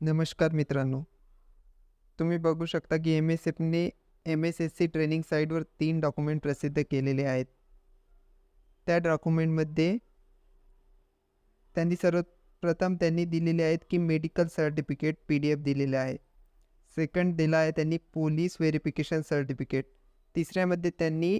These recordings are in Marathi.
नमस्कार मित्रांनो तुम्ही बघू शकता की M S एफने M S S C training साईटवर तीन डॉक्युमेंट प्रसिद्ध केलेले आहेत. त्या डॉक्युमेंटमध्ये त्यांनी सर्वप्रथम त्यांनी दिलेले आहेत की medical certificate P D F दिलेले आहे. सेकंड दिला आहे त्यांनी पोलीस व्हेरिफिकेशन सर्टिफिकेट तिसऱ्यामध्ये त्यांनी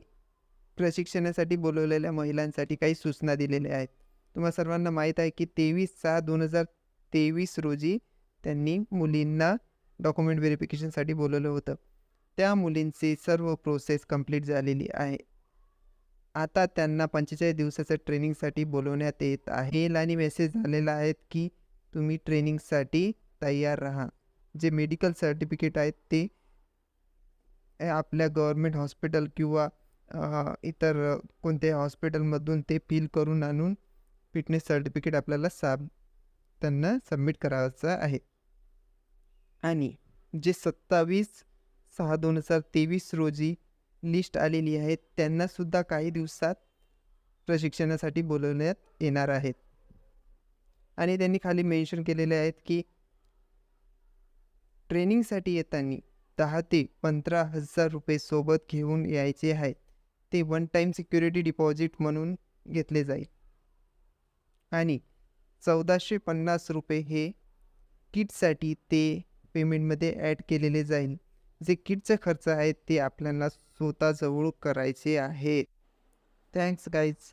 प्रशिक्षणासाठी बोलवलेल्या महिलांसाठी काही सूचना दिलेल्या आहेत. तुम्हा सर्वांना माहीत आहे की तेवीस सहा दोन हजार तेवीस रोजी त्यांनी मुलींना डॉक्युमेंट व्हेरिफिकेशनसाठी बोलवलं होतं. त्या मुलींची सर्व प्रोसेस कंप्लीट झालेली आहे. आता त्यांना पंचेचाळीस दिवसाच्या ट्रेनिंगसाठी बोलवण्यात येत आहे. मेल आणि मेसेज झालेला आहेत की तुम्ही ट्रेनिंगसाठी तयार राहा. जे मेडिकल सर्टिफिकेट आहेत ते आपल्या गव्हर्मेंट हॉस्पिटल किंवा इतर कोणत्याही हॉस्पिटलमधून ते फिल करून आणून फिटनेस सर्टिफिकेट आपल्याला साब त्यांना सबमिट करायचं आहे. आणि जे सत्तावीस सहा दोन हजार तेवीस रोजी लिस्ट आलेली आहे त्यांनासुद्धा काही दिवसात प्रशिक्षणासाठी बोलवण्यात येणार आहेत. आणि त्यांनी खाली मेन्शन केलेले आहेत की ट्रेनिंगसाठी येताना दहा ते पंधरा हजार रुपये सोबत घेऊन यायचे आहेत. ते वन टाईम सिक्युरिटी डिपॉझिट म्हणून घेतले जाईल. आणि चौदाशे पन्नास रुपये हे किटसाठी ते पेमेंटमध्ये ॲड केलेले जाईल. जे किटचं खर्च आहे ते आपल्याला स्वतःजवळ करायचे आहे थँक्स गाईज